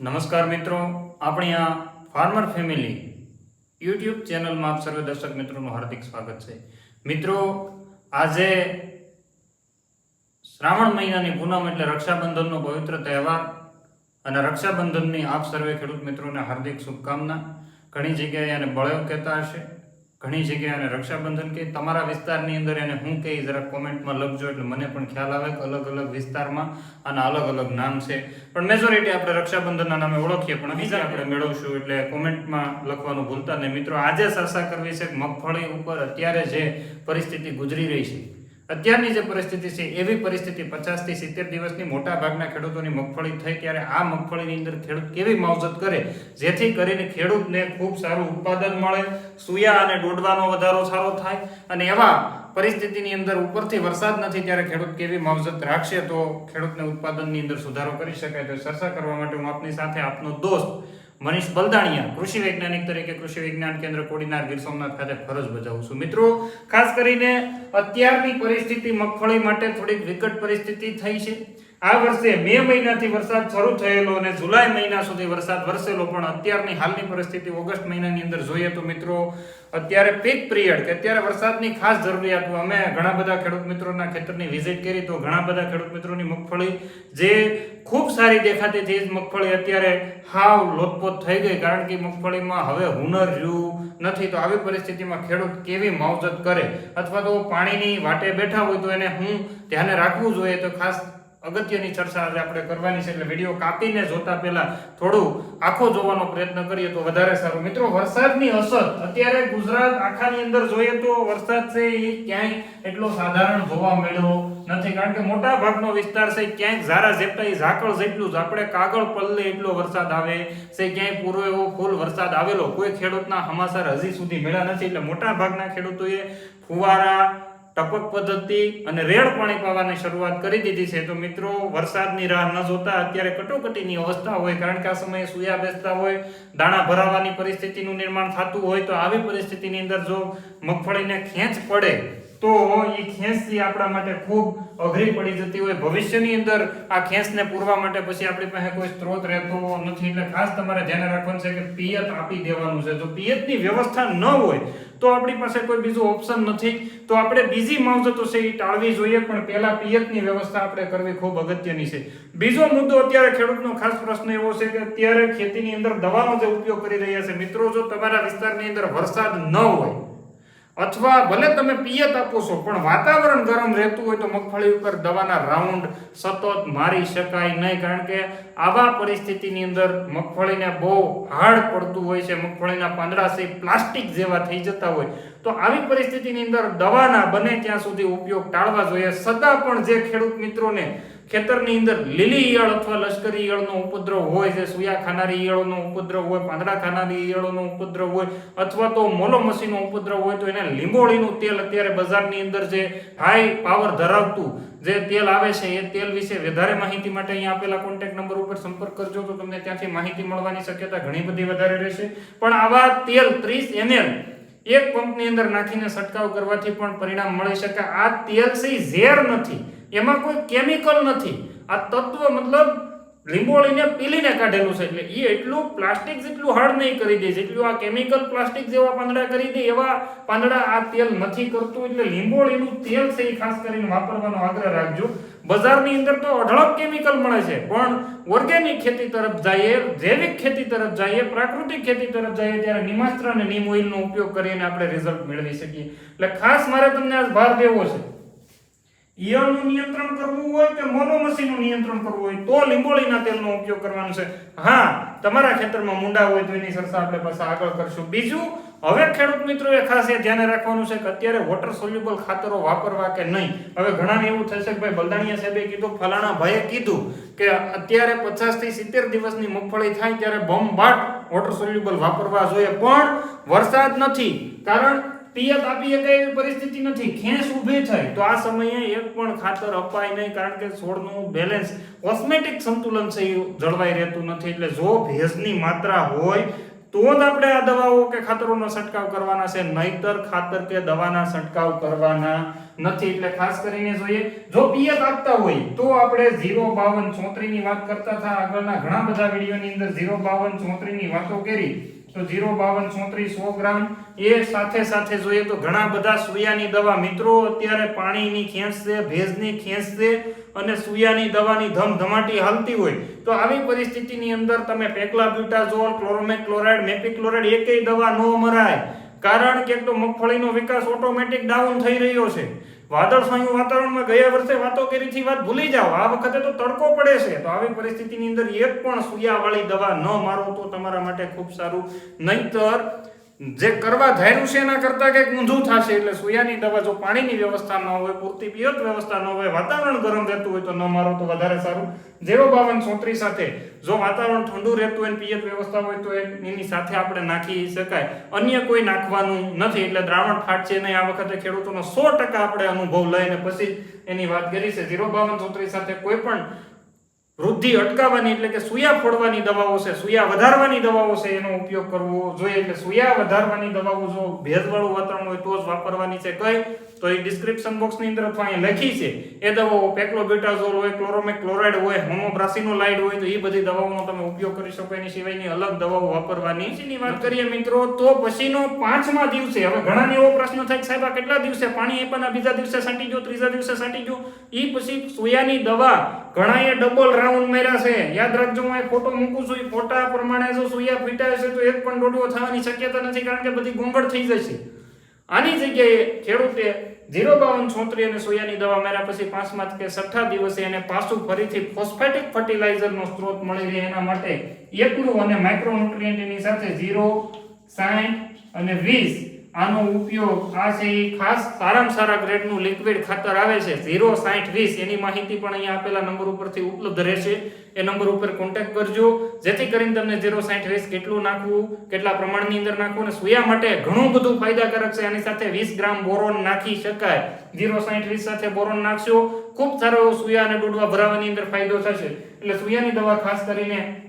નમસ્કાર મિત્રો, આપણી આ ફાર્મર ફેમિલી યુટ્યુબ ચેનલમાં આપ સર્વે દર્શક મિત્રોનું હાર્દિક સ્વાગત છે. મિત્રો, આજે શ્રાવણ મહિનાની પૂનમ એટલે રક્ષાબંધનનો પવિત્ર તહેવાર અને રક્ષાબંધનની આપ સર્વે ખેડૂત મિત્રોને હાર્દિક શુભકામના. ઘણી જગ્યાએ એને બળેવ કહેતા હશે. ઘણી જગ્યાએ અને રક્ષાબંધન કે તમારા વિસ્તારની અંદર એને હું કહી જરા કોમેન્ટમાં લખજો એટલે મને પણ ખ્યાલ આવે કે અલગ અલગ વિસ્તારમાં આના અલગ અલગ નામ છે. પણ મેજોરિટી આપણે રક્ષાબંધનના નામે ઓળખીએ પણ બીજા આપણે મેળવશું એટલે કોમેન્ટમાં લખવાનું ભૂલતા નહીં. મિત્રો આજે ચર્ચા કરવી છે મગફળી ઉપર અત્યારે જે પરિસ્થિતિ ગુજરી રહી છે. અત્યારની જે પરિસ્થિતિ છે, એવી પરિસ્થિતિ પચાસથી સિત્તેર દિવસની મોટા ભાગના ખેડૂતોની મગફળી થઈ ત્યારે આ મગફળીની અંદર ખેડૂત કેવી માવજત કરે? જેથી કરીને ખેડૂતને ખૂબ સારું ઉત્પાદન મળે, સુયા અને ડોડવાનો વધારો સારો થાય અને એવા પરિસ્થિતિની અંદર ઉપરથી વરસાદ નથી ત્યારે ખેડૂત કેવી માવજત રાખશે તો ખેડૂતને ઉત્પાદનની અંદર સુધારો કરી શકાય. તો ચર્ચા કરવા માટે હું આપની સાથે આપનો દોસ્ત મનીષ બલદાણિયા, કૃષિ વૈજ્ઞાનિક તરીકે કૃષિ વિજ્ઞાન કેન્દ્ર કોડીનાર ગીર સોમનાથ ખાતે ફરજ બજાવું છું. મિત્રો, ખાસ કરીને અત્યારની પરિસ્થિતિ મગફળી માટે થોડીક વિકટ પરિસ્થિતિ થઈ છે. આ વર્ષે મે મહિનાથી વરસાદ શરૂ થયેલો અને જુલાઈ મહિના સુધી વરસાદ વરસેલો, પણ અત્યારની હાલની પરિસ્થિતિ ઓગસ્ટ મહિનાની અંદર જોઈએ તો મિત્રો, અત્યારે પીક પિરિયડ કે અત્યારે વરસાદની ખાસ જરૂરિયાત અમે ઘણા બધા ખેડૂત મિત્રોના ખેતરની વિઝિટ કરી તો ઘણા બધા ખેડૂત મિત્રોની મગફળી જે ખૂબ સારી દેખાતી હતી મગફળી અત્યારે હાવ લોતપોત થઈ ગઈ, કારણ કે મગફળીમાં હવે હુનર રહ્યું નથી. તો આવી પરિસ્થિતિમાં ખેડૂત કેવી માવજત કરે? અથવા તો પાણીની વાટે બેઠા હોય તો એને હું ધ્યાને રાખવું જોઈએ? તો ખાસ અગત્યની ચર્ચા આજે આપણે કરવાની છે એટલે વીડિયો કાપીને જોતા પહેલા થોડું આખો જોવાનો પ્રયત્ન કરીએ તો વધારે સારું. મિત્રો, વરસાદની અસર. અત્યારે ગુજરાત આખાની અંદર જોઈએ તો વરસાદ છે એ ક્યાંય એટલો સાધારણ જોવા મળ્યો નથી. કારણ કે મોટા ભાગનો વિસ્તાર છે ક્યાંક ઝારા ઝેપટા, એ ઝાકળ જેટલું જ. આપણે કાગળ પલ્લે એટલો વરસાદ આવે છે, ક્યાંય પૂરો એવો ફૂલ વરસાદ આવેલો કોઈ ખેડૂતના હમાસર હજી સુધી મળ્યા નથી. એટલે મોટા ભાગના ખેડૂતોએ ફુવારા ટપક પદ્ધતિ અને રેડ પાણી પાવાની શરૂઆત કરી દીધી છે. તો મિત્રો, વરસાદની રાહ ન જોતા અત્યારે કટોકટીની અવસ્થા હોય, કારણ કે આ સમયે સુયા બેસતા હોય, દાણા ભરાવાની પરિસ્થિતિનું નિર્માણ થતું હોય, તો આવી પરિસ્થિતિની અંદર જો મગફળીને ખેંચ પડે તો એ ખેંચથી આપણા માટે ખૂબ અઘરી પડી જતી હોય. ભવિષ્યની અંદર આ ખેંચને પૂરવા માટે પછી આપણી પાસે કોઈ સ્ત્રોત રહેતો નથી. એટલે ખાસ તમારે ધ્યાન રાખવાનું છે કે પિયત આપી દેવાનું છે. જો પિયતની વ્યવસ્થા ન હોય, તો આપણી પાસે કોઈ બીજું ઓપ્શન નથી. તો આપણે બીજી માવજતો છે એ ટાળવી જોઈએ, પણ પહેલા પિયતની વ્યવસ્થા આપણે કરવી ખૂબ અગત્યની છે. બીજો મુદ્દો અત્યારે ખેડૂતનો ખાસ પ્રશ્ન એવો છે કે અત્યારે ખેતીની અંદર દવાનો જે ઉપયોગ કરી રહ્યા છે, મિત્રો, જો તમારા વિસ્તારની અંદર વરસાદ ન હોય અથવા ભલે તમે પિયત આપો છો, પણ વાતાવરણ ગરમ રહેતું હોય તો મગફળી ઉપર દવાના રાઉન્ડ સતત મારી શકાય નહીં, કારણ કે આવા પરિસ્થિતિની અંદર મગફળીને બહુ હાર્ડ પડતું હોય છે, મગફળીના પાંદડા છે પ્લાસ્ટિક જેવા થઈ જતા હોય. તો આવી પરિસ્થિતિની અંદર દવાના બને ત્યાં સુધી ઉપયોગ ટાળવા જોઈએ. સદા પણ જે ખેડૂત મિત્રોને ખેતરની અંદર લીલી ઈયળ અથવા લશ્કરી ઈયળનો ઉપદ્રવ હોય છે, સુયા ખાનારી ઈયળોનો ઉપદ્રવ હોય, પાંદડા ખાનારી ઈયળોનો ઉપદ્રવ હોય, અથવા તો મોલોમસીનો ઉપદ્રવ હોય, તો એને લીંબોળીનું તેલ અત્યારે બજારની અંદર જે હાઈ પાવર ધરાવતું જે તેલ આવે છે, એ તેલ વિશે વધારે માહિતી માટે અહીંયા આપેલા કોન્ટેક્ટ નંબર ઉપર સંપર્ક કરજો, તો તમને ત્યાંથી માહિતી મળવાની શક્યતા ઘણી બધી વધારે રહેશે. પણ આવા તેલ ત્રીસ એમએલ એક પંપની અંદર નાખીને છંટકાવ કરવાથી પણ પરિણામ મળી શકે. આ તેલ છે ઝેર નથી. એમાં કોઈ કેમિકલ નથી. આ તત્વ મતલબ લીંબોળીને પીલીને કાઢેલું છે. એટલે એ એટલું પ્લાસ્ટિક જેટલું હાર્ડ નહીં કરી દે, જેટલું આ કેમિકલ પ્લાસ્ટિક જેવા પાંદડા કરી દે, એવા પાંદડા આ તેલ નથી કરતું. એટલે લીંબોળીનું તેલ છે એ ખાસ કરીને વાપરવાનો આગ્રહ રાખજો. બજારની અંદર તો અઢળક કેમિકલ મળે છે, પણ ઓર્ગેનિક ખેતી તરફ જઈએ, જૈવિક ખેતી તરફ જઈએ, પ્રાકૃતિક ખેતી તરફ જઈએ, ત્યારે નિમાસ્ત્ર અને નીમ ઓઇલનો ઉપયોગ કરીને આપણે રિઝલ્ટ મેળવી શકીએ. એટલે ખાસ મારે તમને આજ ભાર દેવો છે. ઈયળનું નિયંત્રણ કરવું હોય કે મોનોમસીનું નિયંત્રણ કરવું હોય, તો લીંબોળીના તેલનો ઉપયોગ કરવાનો છે. હા, તમારા ખેતરમાં મુંડા હોય તો એની સરસા આપણે પાછા આગળ કરશું. બીજું, હવે ખેડૂત મિત્રોએ ખાસ એ ધ્યાને રાખવાનું છે કે અત્યારે વોટર સોલ્યુબલ ખાતરો વાપરવા કે નહીં? હવે ઘણાને એવું થશે કે ભાઈ બલદાણિયા સાહેબે કીધું, ફલાણા ભાઈએ કીધું કે અત્યારે પચાસથી સિત્તેર દિવસની મગફળી થાય ત્યારે બમબાટ વોટર સોલ્યુબલ વાપરવા જોઈએ. પણ વરસાદ નથી, કારણ પિયત આપી શકે એવી પરિસ્થિતિ નથી. ખેંચ ઊભી થાય તો આ સમયે એક પણ ખાતર અપાય નહીં, કારણ કે છોડનું બેલેન્સ કોસ્મેટિક સંતુલન છે, એ જળવાઈ રહેતું નથી. એટલે જો ભેજની માત્રા હોય, તો જ આપણે આ દવાઓ કે ખાતરોનો છંટકાવ કરવાના છે. નહીતર ખાતર કે દવાના છંટકાવ કરવાના નથી. એટલે ખાસ કરીને જોઈએ, જો પિયત આપતા હોય, તો આપણે ઝીરો બાવન ચોત્રીની વાત કરતા હતા. આગળના ઘણા બધા વિડીયોની અંદર ઝીરો બાવન ચોત્રીની વાતો કરી. તો 052 સો ગ્રામ. એ સાથે સાથે જોઈએ તો ઘણા બધા સુયાની દવા. મિત્રો, અત્યારે પાણીની ખેંચ છે, ભેજની ખેંચ છે અને સુયાની દવાની ધમધમાટી હાલતી હોય. તો આવી પરિસ્થિતિની અંદર તમે પેક્લાબ્યુટાઝોલ ક્લોરોમેક ક્લોરાઇડ મેપિક્લોરાઇડ એકેય દવા ન મરાય. કારણ કે તો મગફળીનો વિકાસ ઓટોમેટિક ડાઉન થઈ રહ્યો છે. વાદળછાયું વાતાવરણમાં ગયા વર્ષે વાતો કરી હતી વાત ભૂલી જાઓ. આ વખતે તો તડકો પડે છે. તો આવી પરિસ્થિતિની અંદર એક પણ સુયાવાળી દવા ન મારો તો તમારા માટે ખૂબ સારું. નહીતર જે કરવા ધાર્યું છે એના કરતા કંઈક ઊંધું થશે એટલે સોયાની દવા જો પાણીની વ્યવસ્થા ન હોય, પૂરતી પિયત વ્યવસ્થા ન હોય, વાતાવરણ ગરમ રહેતું હોય તો ન મારો તો વધારે સારું. ઝીરો બાવન ચોત્રીસ સાથે જો વાતાવરણ ઠંડુ રહેતું હોય પિયત વ્યવસ્થા હોય તો એની સાથે આપણે નાખી શકાય. અન્ય કોઈ નાખવાનું નથી એટલે દ્રાવણ ફાટશે નહીં. આ વખતે ખેડૂતોનો સો ટકા આપણે અનુભવ લઈને પછી એની વાત કરી છે. ઝીરો બાવન ચોત્રીસ સાથે કોઈ પણ વૃદ્ધિ અટકાવવાની એટલે કે સુયા ફોડવાની દવાઓ છે સુયા વધારવાની દવાઓ છે એનો ઉપયોગ કરવો જોઈએ. એટલે સુયા વધારવાની દવાઓ જો ભેજવાળું વાતાવરણ હોય તો જ વાપરવાની છે કઈ? તો એ ડિસ્ક્રિપ્શન બોક્સની અંદર અથવા અહીંયા લખી છે એ દવાઓ પેક્લોબ્યુટાઝોલ હોય ક્લોરોમેક ક્લોરાઇડ હોય હોમોબ્રાસિનોલાઇડ હોય તો એ બધી દવાઓનો તમે ઉપયોગ કરી શકો. એની સિવાયની અલગ દવાઓ વાપરવાની. એની વાત કરીએ મિત્રો તો પછીનો પાંચમા દિવસે હવે ઘણાને એવો પ્રશ્ન થાય કે સાહેબ આ કેટલા દિવસે? પાણી આપ્યાના બીજા દિવસે છાંટી ગયો ત્રીજા દિવસે છાંટી ગયો. એ પછી સોયાની દવા ઘણાએ ડબલ રાઉન્ડ માર્યા છે. યાદ રાખજો, હું એક ફોટો મૂકું છું. એ ફોટા પ્રમાણે જો સુયા ફીટાય છે, તો એક પણ ડોડવો થવાની શક્યતા નથી, કારણ કે બધી ગોંગળ થઈ જશે. આની જગ્યાએ ખેડૂતે ઝીરો બાવન છોતરી અને સોયાની દવા માર્યા પછી પાંચમા કે છઠ્ઠા દિવસે એને પાછું ફરીથી ફોસ્ફેટિક ફર્ટિલાઇઝરનો સ્ત્રોત મળી રહે એના માટે એકલું અને માઇક્રોન્યુટ્રિયન્ટની સાથે ઝીરો, સાઠ અને વીસ આનો ઉપયોગ આ છે એ ખાસ સારામાં સારા ગ્રેડનું લિક્વિડ ખાતર આવે છે. ઝીરો, સાઠ, વીસ, એની માહિતી પણ અહીંયા આપેલા નંબર ઉપરથી ઉપલબ્ધ રહેશે. એ નંબર ઉપર કોન્ટેક્ટ કરજો. જેથી કરીને તમને ઝીરો, સાઠ, વીસ કેટલું નાખવું, કેટલા પ્રમાણની અંદર નાખવું અને સુયા માટે ઘણું બધું ફાયદાકારક છે. આની સાથે વીસ ગ્રામ બોરોન નાખી શકાય. ઝીરો, સાઠ, વીસ સાથે બોરોન નાખશો, ખૂબ સારો સુયા અને ડોડવા ભરાવાની અંદર ફાયદો થશે. એટલે સુયાની દવા ખાસ કરીને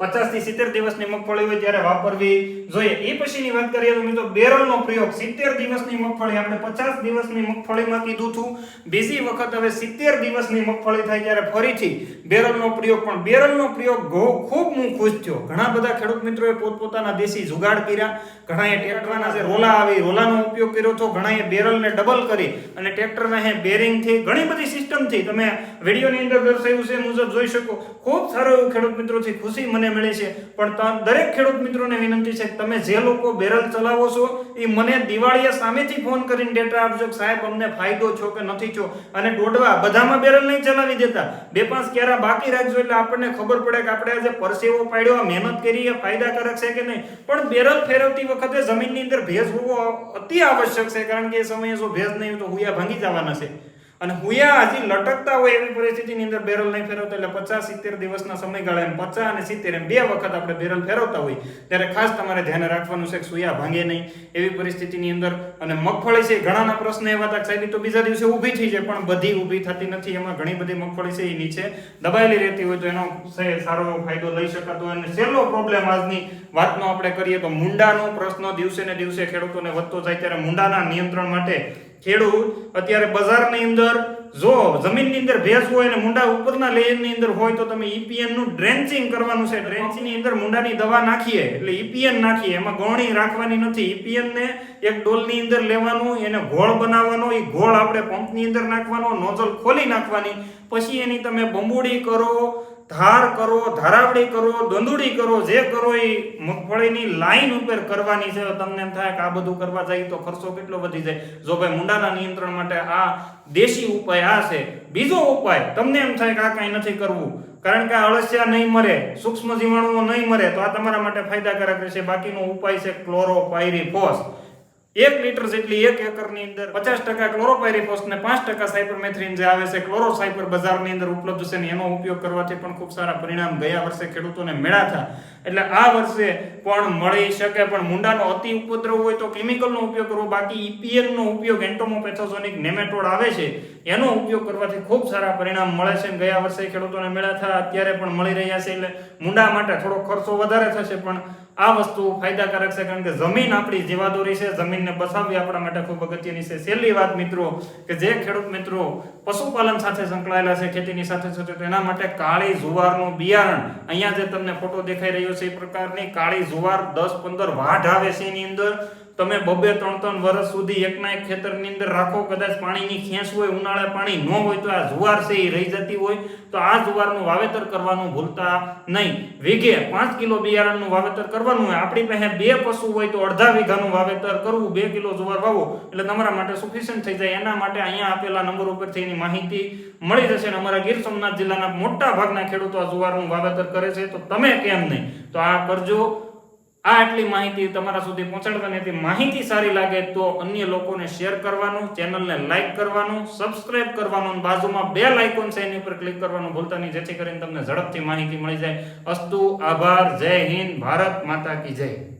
પચાસથી સિત્તેર દિવસની મગફળી હોય ત્યારે વાપરવી જોઈએ. એ પછીની વાત કરીએ તો મિત્રો બેરલનો પ્રયોગ સિત્તેર દિવસની મગફળી આપણે પચાસ દિવસની મગફળીમાં કીધું હતું. બીજી વખત હવે સિત્તેર દિવસની મગફળી થાય ત્યારે ફરીથી બેરલનો પ્રયોગ. પણ બેરલનો પ્રયોગ ઘઉં ખૂબ હું ખુશ થયો. ઘણા બધા ખેડૂત મિત્રોએ પોતપોતાના દેશી જુગાડ કર્યા. ઘણાએ ટ્રેક્ટરના જે રોલા આવી રોલાનો ઉપયોગ કર્યો હતો. ઘણાએ બેરલને ડબલ કરી અને ટ્રેક્ટરના હે બેરિંગથી ઘણી બધી સિસ્ટમથી તમે વિડીયોની અંદર દર્શાવ્યું છે મુજબ જોઈ શકો. ખૂબ સારો ખેડૂત મિત્રોથી ખુશી મને મળે છે. પણ દરેક ખેડૂત મિત્રોને વિનંતી છે તમે જે લોકો બેરલ ચલાવો છો, એ મને દિવાળીયા સામેથી ફોન કરીને ડેટા આપજો સાહેબ, અમને ફાયદો છો કે નથી છો અને ડોડવા બધામાં બેરલ નહીં ચલાવી દેતા. બે પાંચ ક્યારા બાકી રાખજો એટલે આપણને ખબર પડે કે આપણે આજે પરસેવો પાડ્યો મહેનત કરી, એ ફાયદાકારક છે કે નહીં? પણ બેરલ ફેરવતી વખતે જમીનની અંદર ભેજ હોવો અતિ આવશ્યક છે, કારણ કે એ સમયે જો ભેજ નહીં તો હુયા ભાંગી જવાના છે. અને હુયા હજી લટકતા હોય એવી પરિસ્થિતિની અંદર બેરલ નહીં ફેરવતા એટલે પચાસ સિત્તેર દિવસના સમયગાળા એમ પચાસ અને સિત્તેર એમ બે વખત આપણે બેરલ ફેરવતા હોય, ત્યારે ખાસ તમારે ધ્યાન રાખવાનું છે કે સુયા ભાંગે નહીં એવી પરિસ્થિતિની અંદર. અને મગફળી છે ઘણાના પ્રશ્ન એવા હતા સાહેબ તો બીજા દિવસે ઊભી થઈ જાય, પણ બધી ઊભી થતી નથી. એમાં ઘણી બધી મગફળી છે એ નીચે દબાયેલી રહેતી હોય તો એનો સારો એવો ફાયદો લઈ શકાતો હોય. અને છેલ્લો પ્રોબ્લેમ આજની વાતનો આપણે કરીએ તો મુંડાનો પ્રશ્ન દિવસે ને દિવસે ખેડૂતોને વધતો જાય, ત્યારે મુંડાના નિયંત્રણ માટે ખેડૂત અત્યારે બજારની અંદર જો જમીનની અંદર ભેંસ હોય અને મુંડા ઉપરના લેયરની અંદર હોય તો તમે ઈપીએનનું ડ્રેન્ચિંગ કરવાનું છે. ડ્રેન્ચિંગની અંદર મુંડાની દવા નાખીએ, એટલે ઈપીએન નાખીએ. એમાં ગોણી રાખવાની નથી. ઈપીએન ને એક ડોલની અંદર લેવાનું, એને ગોળ બનાવવાનો, એ ગોળ આપણે પંપની અંદર નાખવાનો, નોઝલ ખોલી નાખવાની. પછી એની તમે બંબુડી કરો ધાર કરો ધારાવડી કરો દંદુડી કરો, જે કરો એ મગફળીની લાઈન ઉપર કરવાની છે. તમને એમ થાય કે આ બધું કરવા જાય તો ખર્ચો કેટલો વધી જાય? જો ભાઈ મુંડાના નિયંત્રણ માટે આ દેશી ઉપાય આ છે. બીજો ઉપાય, તમને એમ થાય કે આ કાંઈ નથી કરવું. કારણ કે અળસિયા નહીં મરે, સૂક્ષ્મ જીવાણુઓ નહીં મરે, તો આ તમારા માટે ફાયદાકારક રહેશે. બાકીનો ઉપાય છે ક્લોરોપાયરીફોસ એક લીટર જેટલી એક એકરની અંદર પચાસ ટકા ક્લોરોપાયરીફોસ ને પાંચ ટકા સાયપરમેથ્રિન જે આવે છે ક્લોરોસાયપર બજારની અંદર ઉપલબ્ધ છે ને એનો ઉપયોગ કરવાથી પણ ખૂબ સારા પરિણામ ગયા વર્ષે ખેડૂતોને મળ્યા હતા. એટલે આ વર્ષે પણ મળી શકે, પણ મુંડાનો અતિ ઉપદ્રવ હોય તો કેમિકલનો ઉપયોગ કરવો, બાકી ઈપીએલનો ઉપયોગ એન્ટોમોપેથોસોનિક નેમેટોડ આવે છે, એનો ઉપયોગ કરવાથી ખૂબ સારા પરિણામ મળે છે ગયા વર્ષે ખેડૂતોને મળ્યા થા અત્યારે પણ મળી રહ્યા છે, એટલે મુંડા માટે થોડો ખર્ચો વધારે થશે, પણ આ વસ્તુ ફાયદાકારક છે કારણ કે જમીન આપણી જીવાદોરી છે, જમીનને બસાવવી આપણા માટે ખૂબ અગત્યની છે. છેલ્લી વાત મિત્રો, કે જે ખેડૂત મિત્રો પશુપાલન સાથે સંકળાયેલા છે, ખેતીની સાથે સાથે તેના માટે કાળી જુવારનું બિયારણ, અહીંયા જે તમને ફોટો દેખાઈ રહ્યો છે એ પ્રકારની કાળી જુવાર દસ પંદર વાઢ આવે છે એની અંદર. તમે બબે ત્રણ ત્રણ વર્ષ સુધી એકના એક ખેતરની અંદર રાખો, કદાચ પાણીની ખેંચ હોય, ઉનાળે પાણી ન હોય તો આ જુવાર છે એ રહી જતી હોય, તો આ જુવારનું વાવેતર કરવાનું ભૂલતા નહીં. વીઘે પાંચ કિલો બિયારણનું વાવેતર કરવાનું હોય, આપણી પાસે બે પશુ હોય તો અડધા વીઘાનું વાવેતર કરવું, બે કિલો જુવાર વાવો એટલે તમારા માટે સફિશિયન્ટ થઈ જાય. એના માટે અહીંયા આપેલા નંબર ઉપરથી એની માહિતી મળી જશે અને અમારા ગીર સોમનાથ જિલ્લાના મોટા ભાગના ખેડૂતો આ જુવારનું વાવેતર કરે છે, તો તમે કેમ નહીં? તો આ કરજો. આ આટલી માહિતી તમારા સુધી પહોંચાડવાની હતી માહિતી સારી લાગે તો અન્ય લોકોને શેર કરવાનું, ચેનલને લાઈક કરવાનું, સબસ્ક્રાઇબ કરવાનું બાજુમાં બે લાઇકોન છે એની ઉપર ક્લિક કરવાનું ભૂલતા નહીં. જેથી કરીને તમને ઝડપથી માહિતી મળી જાય. અસ્તુ, આભાર, જય હિન્દ, ભારત માતા કી જય.